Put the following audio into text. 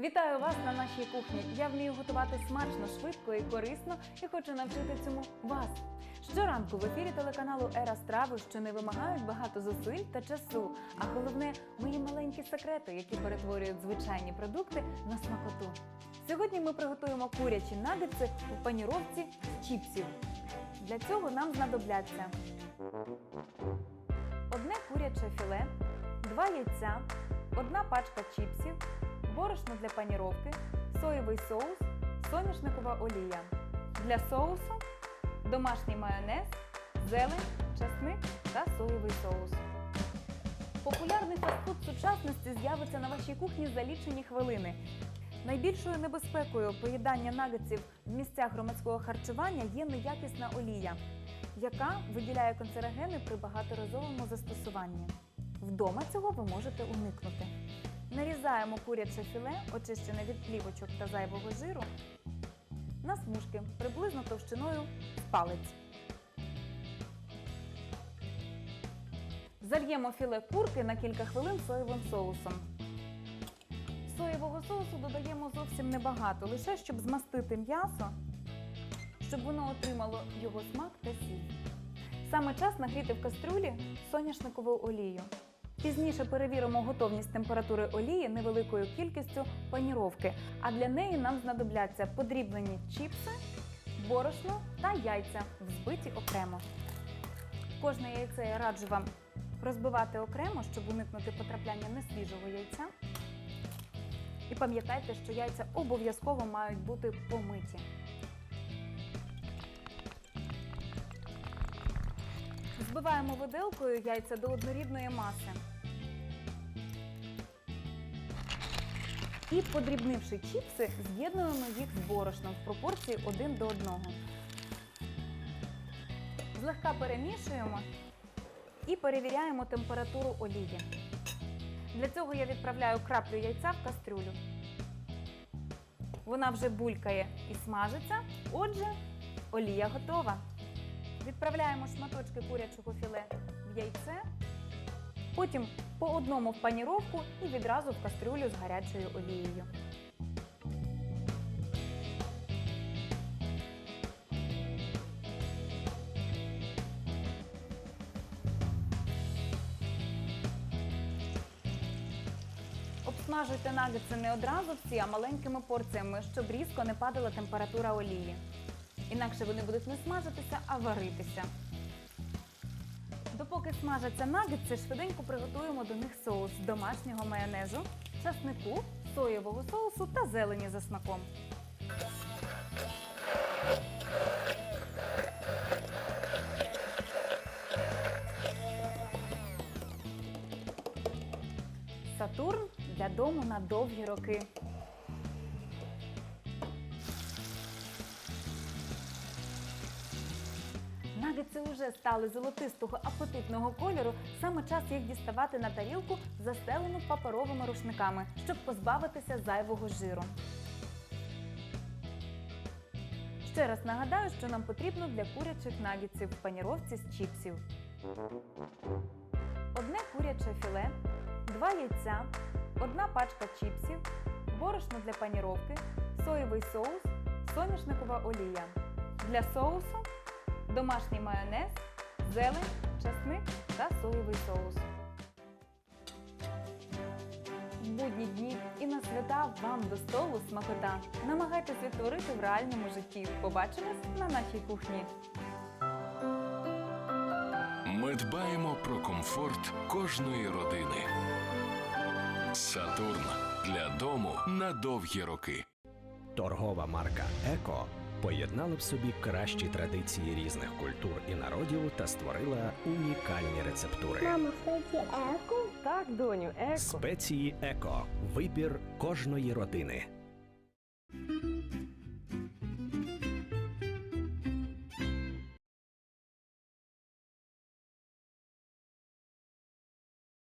Вітаю вас на нашій кухні. Я вмію готувати смачно, швидко і корисно і хочу навчити цьому вас. Щоранку в ефірі телеканалу Ера страви, що не вимагають багато зусиль та часу. А головне, мої маленькі секрети, які перетворюють звичайні продукти на смакоту. Сьогодні ми приготуємо курячі нагетси у паніровці з чіпсів. Для цього нам знадобляться одне куряче філе, два яйця, одна пачка чіпсів, борошно для паніровки, соєвий соус, соняшникова олія. Для соусу домашній майонез, зелень, часник та соєвий соус. Популярний фастфуд сучасності з'явиться на вашій кухні за лічені хвилини. Найбільшою небезпекою поїдання нагетсів в місцях громадського харчування є неякісна олія, яка виділяє канцерогени при багаторазовому застосуванні. Вдома цього ви можете уникнути. Нарізаємо куряче філе, очищене від плівочок та зайвого жиру, на смужки приблизно товщиною палець. Зальємо філе курки на кілька хвилин соєвим соусом. Соєвого соусу додаємо зовсім небагато, лише щоб змастити м'ясо, щоб воно отримало його смак та сіль. Саме час нагріти в кастрюлі соняшникову олію. Пізніше перевіримо готовність температури олії невеликою кількістю паніровки, а для неї нам знадобляться подрібнені чіпси, борошно та яйця, взбиті окремо. Кожне яйце я раджу вам розбивати окремо, щоб уникнути потрапляння несвіжого яйця. І пам'ятайте, що яйця обов'язково мають бути помиті. Збиваємо виделкою яйця до однорідної маси. І подрібнивши чіпси, з'єднуємо їх з борошном в пропорції 1 до 1. Злегка перемішуємо і перевіряємо температуру олії. Для цього я відправляю краплю яйця в кастрюлю. Вона вже булькає і смажиться. Отже, олія готова. Відправляємо шматочки курячого філе в яйце, потім по одному в паніровку і відразу в кастрюлю з гарячою олією. Обсмажуйте нагетси не одразу всі, а маленькими порціями, щоб різко не падала температура олії. Інакше вони будуть не смажитися, а варитися. Допоки смажаться нагетси, швиденько приготуємо до них соус домашнього майонезу, часнику, соєвого соусу та зелені за смаком. Сатурн для дому на довгі роки. Нагетси вже стали золотистого апетитного кольору. Саме час їх діставати на тарілку, застелену паперовими рушниками, щоб позбавитися зайвого жиру. Ще раз нагадаю, що нам потрібно для курячих нагетсів в паніровці з чіпсів. Одне куряче філе, два яйця, одна пачка чіпсів, борошно для паніровки, соєвий соус, соняшникова олія. Для соусу домашній майонез, зелень, часник та соєвий соус. В будні дні і на свята вам до столу смакота. Намагайтесь відтворити в реальному житті. Побачимось на нашій кухні. Ми дбаємо про комфорт кожної родини. Сатурн для дому на довгі роки. Торгова марка Еко поєднала в собі кращі традиції різних культур і народів та створила унікальні рецептури. Мама, спеції еко. Так, доню, еко. Спеції Еко вибір кожної родини.